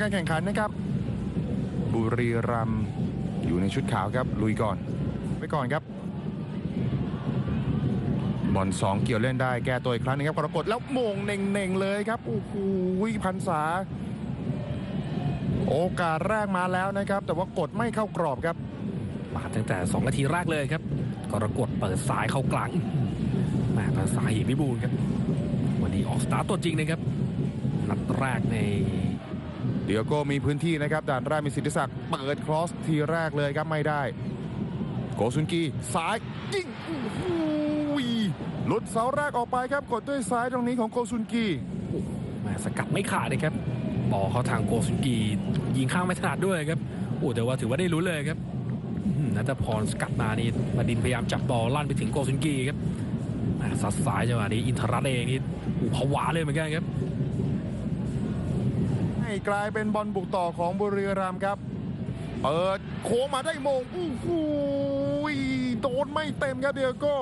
การแข่งขันนะครับ บุรีรัมย์อยู่ในชุดขาวครับ ลุยก่อน ไปก่อนครับ บอลสองเกี่ยวเล่นได้แก้ตัวอีกครั้งนึงครับกรกฎแล้วโมงเน่งๆเลยครับโอ้โหพันษา โอกาสแรกมาแล้วนะครับ แต่ว่ากดไม่เข้ากรอบครับมาตั้งแต่ 2 นาทีแรกเลยครับ กรกฎเปิดซ้ายเข้ากลางม่ภาษาหิมพิบูลครับ วันนี้ออกสตาร์ทตัวจริงนะครับนัดแรกใน เดี๋ยโก้มีพื้นที่นะครับด่านแรกมีสิทธิศักดิ์เปิดครอสทีแรกเลยครับไม่ได้ โกซุนกีซ้ายยิงหลุดเสาแรกออกไปครับกดด้วยซ้ายตรงนี้ของโกซุนกีแม่สกัดไม่ขาดนะครับบอลเขาทางโกซุนกียิงข้างไม่ถนัดด้วยครับโอ้แต่ว่าถือว่าได้รู้เลยครับอื้อหือนัทพรสกัดมานี่บดินพยายามจับบอลลั่นไปถึงโกซุนกีครับแม่ซัดซ้ายจังหวะนี้อินทรัตน์เองนี่ผวาเลยเหมือนกันครับ กลายเป็นบอลบุกต่อของบุรีรัมย์ครับ เปิดโค้งมาได้มงโอ้โหโดนไม่เต็มครับเดียโก้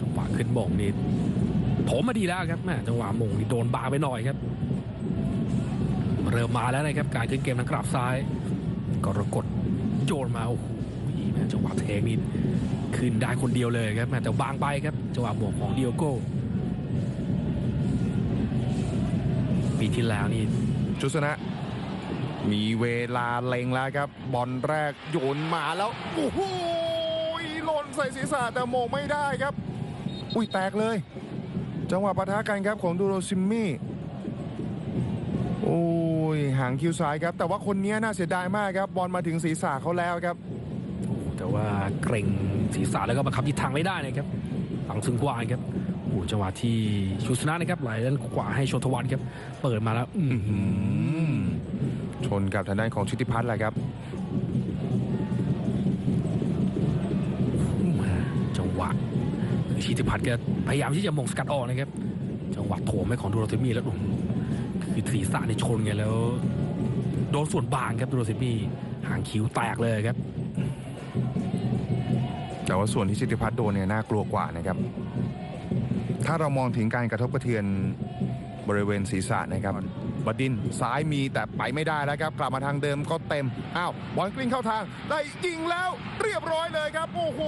จังหวะขึ้นบ่งนี่โถมมาดีแล้วครับแม่จังหวะมงนี่โดนบาไปหน่อยครับ เริ่มมาแล้วนะครับการขึ้นเกมทางกราบซ้ายกรกฎโยนมาโอ้โหแม่จังหวะเทนี่ขึ้นได้คนเดียวเลยครับแม่แต่บางไปครับจังหวะบวกของเดียโก้ปีที่แล้วนี่ ชุสนะ มีเวลาเล็งแล้วครับ บอลแรกโยนมาแล้ว โอ้โหหล่นใส่ศีรษะแต่โมงไม่ได้ครับ อุ้ยแตกเลย จังหวะปะทะกันครับของดูโรซิมมี่โอ้ยหางคิ้วซ้ายครับ แต่ว่าคนนี้น่าเสียดายมากครับ บอลมาถึงศีรษะเขาแล้วครับแต่ว่าเกรงศีรษะแล้วก็บังคับทิศทางไม่ได้นะครับฝังซึงกวานครับ โอ้โหจังหวะที่ชูชนะนะครับไหลด้านขวาให้โชทวันครับเปิดมาแล้วอื้อหือชนกับทางด้านของชิติพัฒน์แหละครับมาจังหวะคือชิติพัฒน์ก็พยายามที่จะมงสกัดออกนะครับ จังหวะโถมให้ของดูโรเซมีแล้วอื้อหือคือศีรษะในชนกันแล้ว โดนส่วนบางครับดูโรเซมีหางคิ้วแตกเลยครับแต่ว่าส่วนที่ชิติพัฒน์โดนเนี่ยน่ากลัวกว่านะครับ ถ้าเรามองถึงการกระทบกระเทือนบริเวณศีรษะนะครับบดินซ้ายมีแต่ไปไม่ได้แล้วครับ กลับมาทางเดิมก็เต็ม อ้าวบอลกลิ้งเข้าทาง ได้ยิงแล้วเรียบร้อยเลยครับ โอ้โห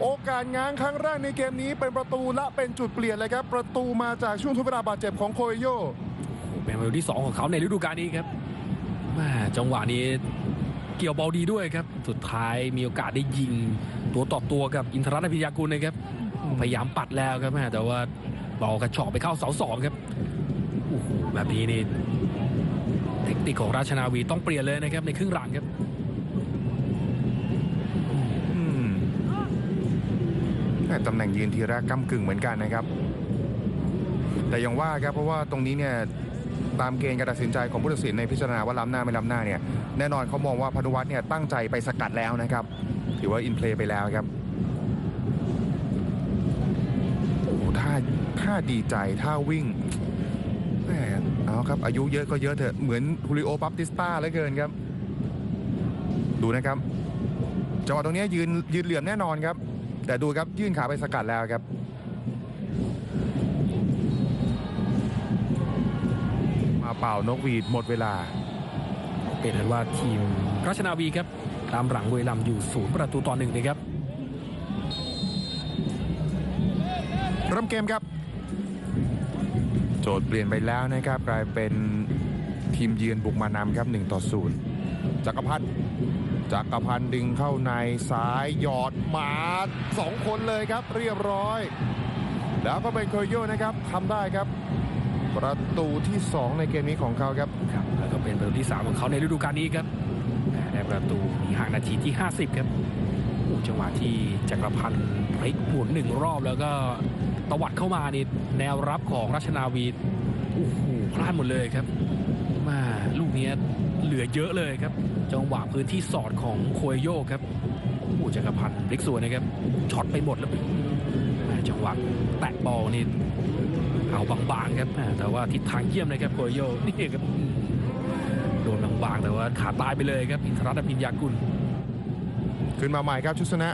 โอกาสง้างครั้งแรกในเกมนี้เป็นประตูและเป็นจุดเปลี่ยนเลยครับ ประตูมาจากช่วงทดเวลาบาดเจ็บของโคเอโยเป็นประตูที่ 2 ของเขาในฤดูกาลนี้ครับแม่จังหวะนี้เกี่ยวบอลดีด้วยครับ สุดท้ายมีโอกาสได้ยิงตัวต่อตัวกับอินทรัตน์พิยากุลนะครับ พยายามปัดแล้วครับแม่แต่ว่าบอลกระชอกไปเข้าเสาสองครับโอ้โหแบบนี้นี่เทคนิคของราชนาวีต้องเปลี่ยนเลยนะครับในครึ่งหลังครับอืมแม่ตำแหน่งยืนทีแรกก้ากึ่งเหมือนกันนะครับ แต่ยังว่าครับเพราะว่าตรงนี้เนี่ยตามเกณฑ์การตัดสินใจของผู้ตัดสินในพิจารณาว่าล้ำหน้าไม่ล้ำหน้าเนี่ยแน่นอนเขามองว่าพานุวัฒน์เนี่ยตั้งใจไปสกัดแล้วนะครับ ถือว่าอินเพลย์ไปแล้วครับโอ้โห ท่าท่าดีใจท่าวิ่งแหมเอาครับ อายุเยอะก็เยอะเถอะเหมือนฮูริโอปัปติสตาเหลือเกินครับ ดูนะครับจังหวะตรงนี้ยืนยืนเหลี่ยมแน่นอนครับ แต่ดูครับยื่นขาไปสกัดแล้วครับมาเป่านกหวีดหมดเวลา เป็นนั้นว่าทีมราชนาวีครับ ตามหลังบุรีรัมอยู่ศูนย์ประตูต่อหนึ่งนะครับ เริ่มเกมครับ โจทย์เปลี่ยนไปแล้วนะครับกลายเป็นทีมเยือนบุกมานำครับ1ต่อ0จักรพันธ์จักรพันธ์ดึงเข้าในซ้ายหยอดมาสองคนเลยครับเรียบร้อย แล้วก็เป็นโคโยนะครับทำได้ครับ ประตูที่ 2 ในเกมนี้ของเขาครับครับแล้วก็เป็นประตูที่ 3 ของเขาในฤดูกาลนี้ครับได้ประตูมีห่างนาทีที่ 50 ครับโอ้จังหวะที่จักรพันธ์พลิกหมุนหนึ่งรอบแล้วก็ ตวัดเข้ามานี่แนวรับของราชนาวีโอ้โหพลาดหมดเลยครับมาลูกนี้เหลือเยอะเลยครับ จังหวะพื้นที่สอดของโคเอโยครับโอ้จักรพันธ์พลิกสวนนะครับช็อตไปหมดแล้วม่จังหวะแตะบอลนี่เอาบางๆครับแต่ว่าทิศทางเยี่ยมเลยครับโกโยนี่ครับโดนบางๆแต่ว่าขาตายไปเลยครับอินทรัตน์อภิญญากุลขึ้นมาใหม่ครับชุดชนะ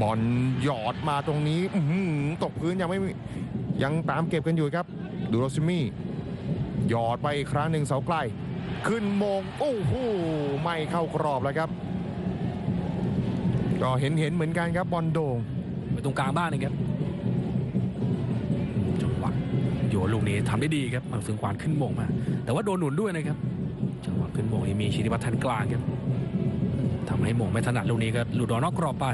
บอลหยอดมาตรงนี้ตกพื้นยังไม่ยังตามเก็บกันอยู่ครับ ดูโรซิมี่หยอดไปอีกครั้งหนึ่งเสาไกล ขึ้นมงโอ้โหไม่เข้ากรอบแล้วครับก็เห็นเห็นเหมือนกันครับบอลโด่งไปตรงกลางบ้านนะครับจังหวะโยนลูกนี้ทำได้ดีครับมังซึงควานขึ้นมงมา แต่ว่าโดนหนุนด้วยนะครับจังหวะขึ้นมงนี่มีชินิวัฒน์ทันกลางครับทำให้มงไม่ถนัดลูกนี้ก็หลุดออกนอกกรอบไป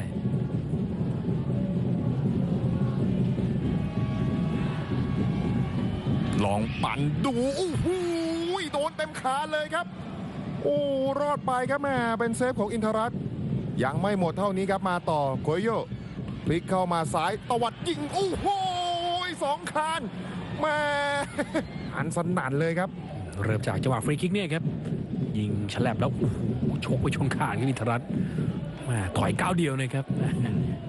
ลองปั่นดูโอ้โหโดนเต็มขาเลยครับ โอ้รอดไปครับแม่เป็นเซฟของอินทรัตยังไม่หมดเท่านี้ครับมาต่อโคโยพลิกเข้ามาซ้ายตวัดยิงโอ้โหสองคานแม่อันสนั่นเลยครับ เริ่มจากจังหวะฟรีคิกเนี่ยครับ ยิงฉลับแล้วโอ้โหชกไปชนคานอินทรัตแม่ถอยก้าวเดียวนะครับ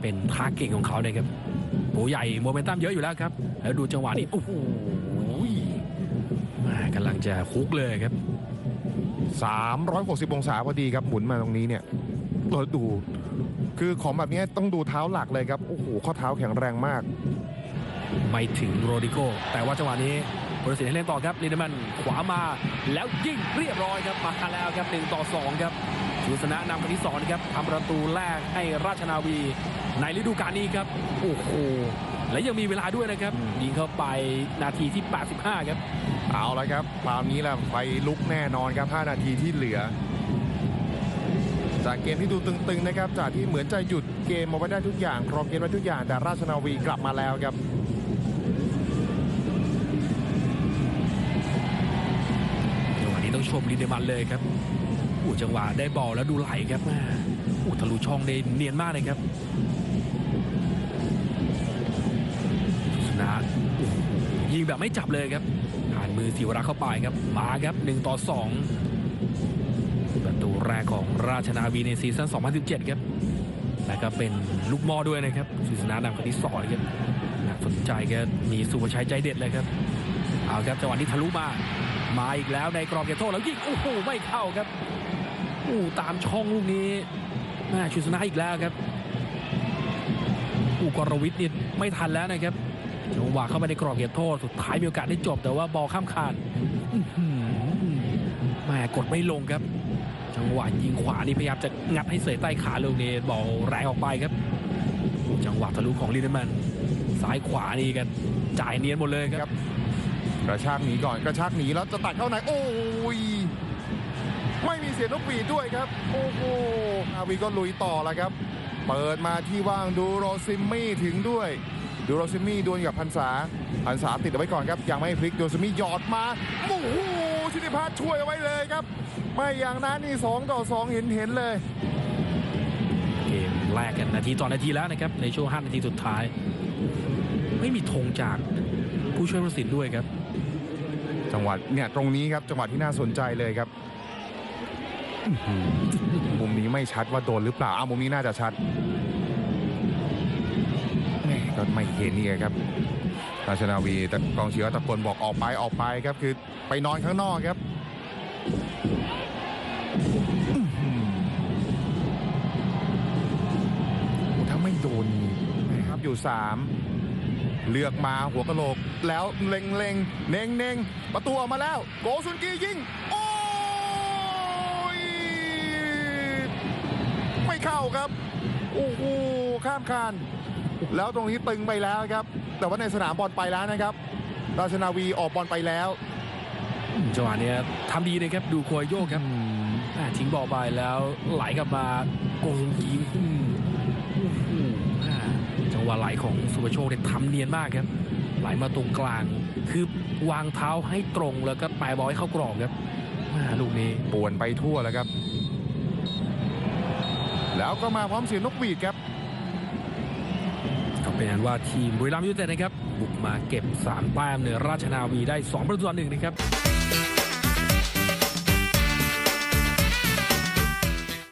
เป็นท่าเก่งของเขานะครับ ปูใหญ่โมเมนตัมเยอะอยู่แล้วครับ แล้วดูจังหวะนี้โอ้โหแม่กำลังจะคุกเลยครับ 360 องศาพอดีครับหมุนมาตรงนี้เนี่ยเราดู คือของแบบนี้ต้องดูเท้าหลักเลยครับ โอ้โห ข้อเท้าแข็งแรงมาก ไม่ถึงโรดิโกแต่ว่าจังหวะนี้ผู้ตัดสินให้เล่นต่อครับลินเดมันขวามาแล้วยิงเรียบร้อยครับมาแล้วครับ1ต่อ2ครับ ชูสนะนำคนที่2นะครับทำประตูแรกให้ราชนาวี ในฤดูกาลนี้ครับโอ้โหและยังมีเวลาด้วยนะครับอืมยิงเข้าไปนาทีที่ 85 ครับ เอาละครับคราวนี้แหละไฟลุกแน่นอนครับ 5 นาทีที่เหลือ จากเกมที่ดูตึงๆนะครับ จากที่เหมือนจะหยุดเกมมาไว้ได้ทุกอย่างครองเกมไว้ทุกอย่างแต่ราชนาวีกลับมาแล้วครับจังหวะนี้ต้องชมลินเดมันเลยครับโอ้จังหวะได้บอลแล้วดูไหลครับแม่โอ้ทะลุช่องได้เนียนมากเลยครับชนะยิงแบบไม่จับเลยครับผ่านมือศิวรักษ์เข้าไปครับมาครับ1ต่อ2ประตูแรกของราชนาวีในซีซั่น 2017 ครับและก็เป็นลูกมอด้วยนะครับสุสนานำคนที่สองครับน่าสนใจก็มีสุภชัยใจเด็ดเลยครับ เอาครับจังหวะนี้ทะลุมา มาอีกแล้วในกรอบเขตโทษแล้วยิงโอ้โหไม่เข้าครับ อ้ตามช่องลูกนี้แม่ชุดชนะอีกแล้วครับอูกรวิทย์นี่ไม่ทันแล้วนะครับจังหวะเข้าไปในกรอบเขตโทษสุดท้ายมีโอกาสได้จบแต่ว่าบอลข้ามคานแม่กดไม่ลงครับ จังหวะยิงขวานี่พยายามจะงัดให้เสยใต้ขาลูกนี้บอลแรงออกไปครับ จังหวะทะลุของลินเดอร์แมนซ้ายขวานี่กันจ่ายเนียนหมดเลยครับ กระชากหนีก่อนกระชากหนีแล้วจะตัดเข้าในโอ้ย ไม่มีเสียงนกหวีดด้วยครับ โอ้โหอาวีก็ลุยต่อแล้วครับ เปิดมาที่ว่างดูโรซิมมี่ถึงด้วย ดูโรซิมมี่ดวลกับพันษาพันษาติดเอาไว้ก่อนครับ ยังไม่พลิกดูโรซิมมี่หยอดมาโอ้โหชิติพัฒน์ช่วยเอาไว้เลยครับ ไม่อย่างนั้นนี่2ต่อ2เห็นเห็นๆเลยเกมแรกกันนาทีต่อนาทีแล้วนะครับในช่วง 5 นาทีสุดท้าย ไม่มีธงจากผู้ช่วยผู้ตัดสินด้วยครับ จังหวะเนี่ยตรงนี้ครับจังหวะที่น่าสนใจเลยครับอื้อหือ มุมนี้ไม่ชัดว่าโดนหรือเปล่าอ้าวมุมนี้น่าจะชัดแม่ก็ไม่เห็นนี่ครับราชนาวีแต่กองเชียร์ตะโกนบอกออกไปออกไปครับคือไปนอนข้างนอกครับถ้าไม่โดนนี่ครับอยู่สามเลือกมาหัวกะโหลกแล้วเล็งเล็งเน่งเน่งประตูออกมาแล้ว โกซุนกียิงโอ้ย ไม่ เข้าครับโอ้โหข้ามคาน แล้วตรงนี้ตึงไปแล้วครับ แต่ว่าในสนามบอลไปแล้วนะครับ ราชนาวีออกบอลไปแล้วจังหวะเนี้ยทำดีนะครับดูโควยโยกครับอ่าทิ้งบอลไปแล้วไหลกลับมาโกงยิงอืมโอ้โหอ่าจังหวะไหลของสุภโชคเนี่ยทำเนียนมากครับ ไหลมาตรงกลาง คือวางเท้าให้ตรงแล้วก็ปลายบอลให้เข้ากรอบครับอ่าลูกนี้ป่วนไปทั่วแล้วครับ แล้วก็มาพร้อมเสียงนกหวีดครับก็เป็นอันว่าทีมบุรีรัมย์ยูไนเต็ดนะครับ บุกมาเก็บ 3 แต้มเหนือราชนาวีได้ 2 ประตูต่อหนึ่งนะครับ